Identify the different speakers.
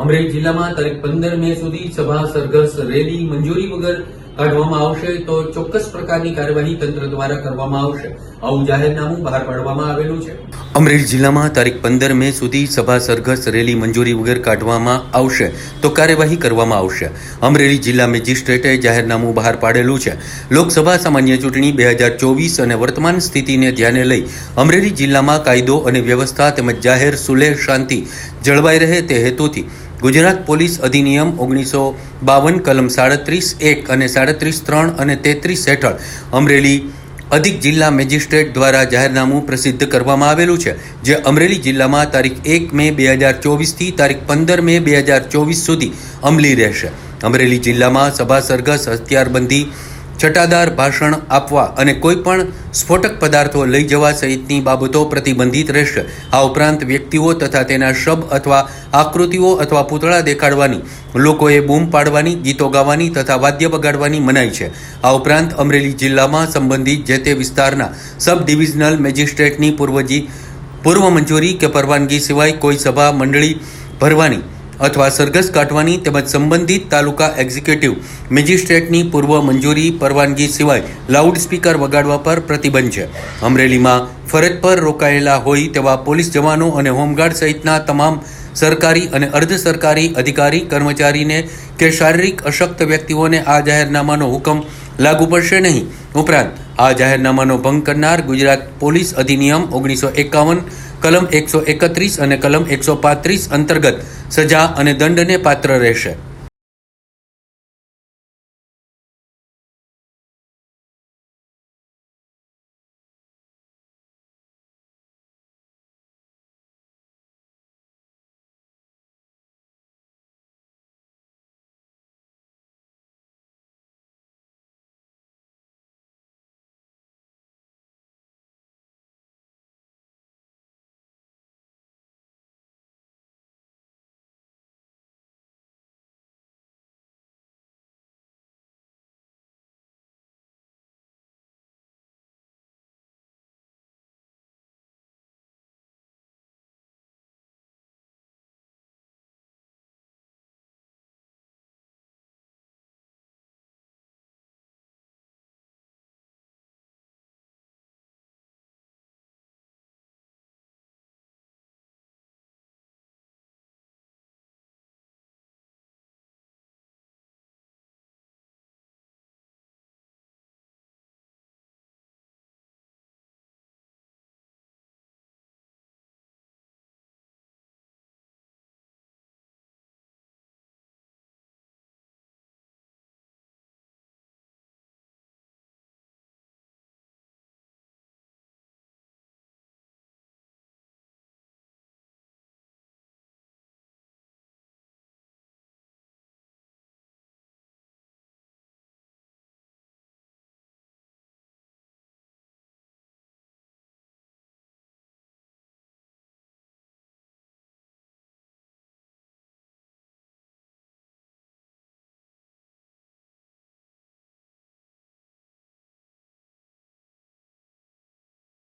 Speaker 1: અમરેલી જિલ્લામાં તારીખ પંદર મે સુધી સભા, સરઘસ, રેલી, મંજૂરી વગર કાઢવામાં આવશે તો ચોક્કસ પ્રકારની કાર્યવાહી તંત્ર દ્વારા કરવામાં આવશે. આવું જાહેરનામું બહાર પાડવામાં આવેલું છે. અમરેલી જિલ્લામાં તારીખ પંદર મે સુધી સભા, સરઘસ, રેલી, મંજૂરી વગર કાઢવામાં આવશે તો કાર્યવાહી કરવામાં આવશે. અમરેલી જિલ્લા મેજિસ્ટ્રેટે જાહેરનામું બહાર પાડેલું છે. લોકસભા સામાન્ય ચૂંટણી બે હજાર ચોવીસ અને વર્તમાન સ્થિતિને ધ્યાને લઈ અમરેલી જિલ્લામાં કાયદો અને વ્યવસ્થા તેમજ જાહેર સુલેહ શાંતિ જળવાઈ રહે તે હેતુથી ગુજરાત પોલીસ અધિનિયમ ઓગણીસો બાવન, કલમ સાડત્રીસ એક અને સાડત્રીસ ત્રણ અને તેત્રીસ હેઠળ અમરેલી અધિક જિલ્લા મેજિસ્ટ્રેટ દ્વારા જાહેરનામું પ્રસિદ્ધ કરવામાં આવેલું છે, જે અમરેલી જિલ્લામાં તારીખ એક મે બે હજાર ચોવીસથી તારીખ પંદર મે બે હજાર ચોવીસ સુધી અમલી રહેશે. અમરેલી જિલ્લામાં સભા સરઘસ હથિયારબંધી છટાદાર ભાષણ આપવા અને કોઈ પણ સ્ફોટક પદાર્થો લઈ જવા સહિતની બાબતો પ્રતિબંધિત રહેશે. આ ઉપરાંત વ્યક્તિઓ તથા તેના શબ અથવા આકૃતિઓ અથવા પૂતળા દેખાડવાની, લોકોએ બૂમ પાડવાની, ગીતો ગાવાની તથા વાદ્ય બગાડવાની મનાઈ છે. આ ઉપરાંત અમરેલી જિલ્લામાં સંબંધિત જે તે વિસ્તારના સબ ડિવિઝનલ મેજિસ્ટ્રેટની પૂર્વજી, પૂર્વ મંજૂરી કે પરવાનગી સિવાય કોઈ સભા, મંડળી ભરવાની અથવા સરઘસ કાઢવાની તેમજ સંબંધિત તાલુકા એક્ઝિક્યુટિવ મેજિસ્ટ્રેટની પૂર્વ મંજૂરી પરવાનગી સિવાય લાઉડ સ્પીકર વગાડવા પર પ્રતિબંધ છે. અમરેલીમાં ફરજ પર રોકાયેલા હોય તેવા પોલીસ જવાનો અને હોમગાર્ડ સહિતના તમામ સરકારી અને અર્ધ સરકારી અધિકારી કર્મચારીને કે શારીરિક અશક્ત વ્યક્તિઓને આ જાહેરનામાનો હુકમ લાગુ પડશે નહીં. ઉપરાંત, આ જાહેરનામાનો ભંગ કરનાર ગુજરાત પોલીસ અધિનિયમ ઓગણીસો એકાવન, કલમ એકસો એકત્રીસ અને કલમ એકસો પાંત્રીસ અંતર્ગત સજા અને દંડને પાત્ર રહેશે.